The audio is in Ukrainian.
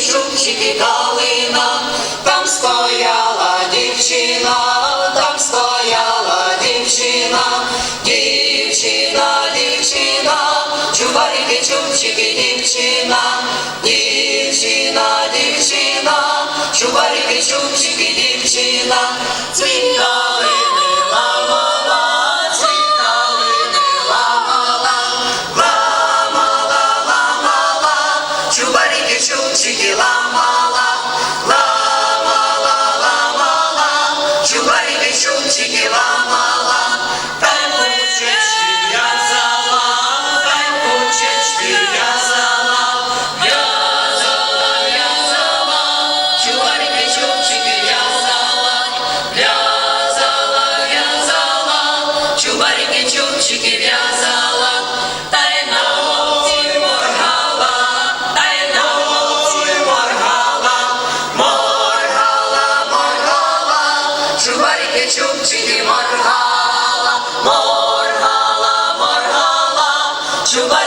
чубчики калина, там стояла дівчина, там стояла дівчина, дівчина, дівчина, чубарики, чубчики, дівчина, дівчина, дівчина, чубарики, чубчики, дівчина, цвіт чубарики, в'язала, та й на вулиці моргала, та й на вулиці моргала, моргала, моргала, чубарики, чубчики моргала, моргала, моргала, чубарики,